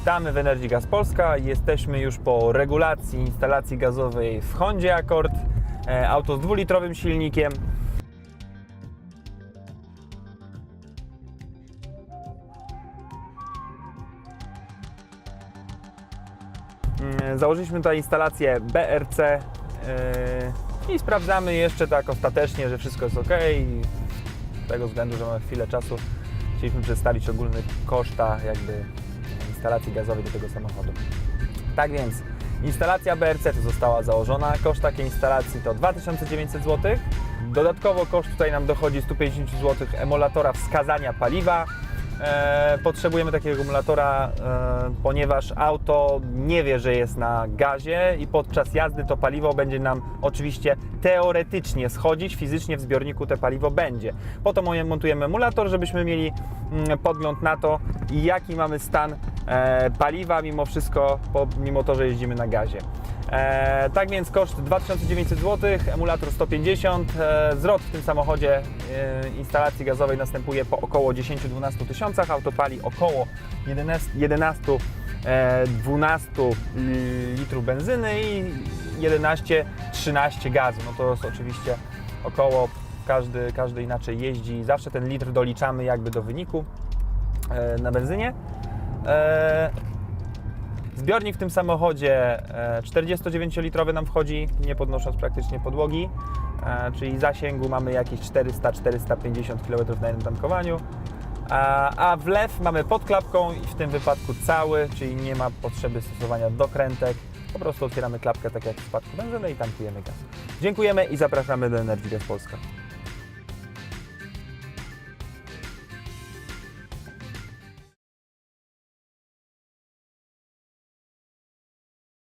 Witamy w Energy Gas Polska. Jesteśmy już po regulacji instalacji gazowej w Hondzie Accord. E, Auto z dwulitrowym silnikiem. Mm, Założyliśmy tutaj instalację BRC e, i sprawdzamy jeszcze tak ostatecznie, że wszystko jest ok. Z tego względu, że mamy chwilę czasu, chcieliśmy przedstawić ogólny koszta jakby instalacji gazowej do tego samochodu. Tak więc instalacja BRC to została założona. Koszt takiej instalacji to 2900 zł. Dodatkowo koszt tutaj nam dochodzi 150 zł emulatora wskazania paliwa. E, potrzebujemy takiego akumulatora, e, ponieważ auto nie wie, że jest na gazie i podczas jazdy to paliwo będzie nam oczywiście teoretycznie schodzić, fizycznie w zbiorniku te paliwo będzie. Po to montujemy emulator, żebyśmy mieli mm, podgląd na to, jaki mamy stan paliwa mimo wszystko, mimo to, że jeździmy na gazie. E, tak więc koszt 2900 zł, emulator 150. E, zwrot w tym samochodzie e, instalacji gazowej następuje po około 10-12 tysiącach. Auto pali około 11, 11 e, 12 litrów benzyny i 11-13 gazu. No to jest oczywiście około, każdy, każdy inaczej jeździ. Zawsze ten litr doliczamy jakby do wyniku e, na benzynie. E, Zbiornik w tym samochodzie e, 49-litrowy nam wchodzi, nie podnosząc praktycznie podłogi, e, czyli zasięgu mamy jakieś 400-450 km na jednym tankowaniu. A, wlew mamy pod klapką i w tym wypadku cały, czyli nie ma potrzeby stosowania dokrętek. Po prostu otwieramy klapkę tak jak w przypadku benzyny i tankujemy gaz. Dziękujemy i zapraszamy do Energii Gas Polska.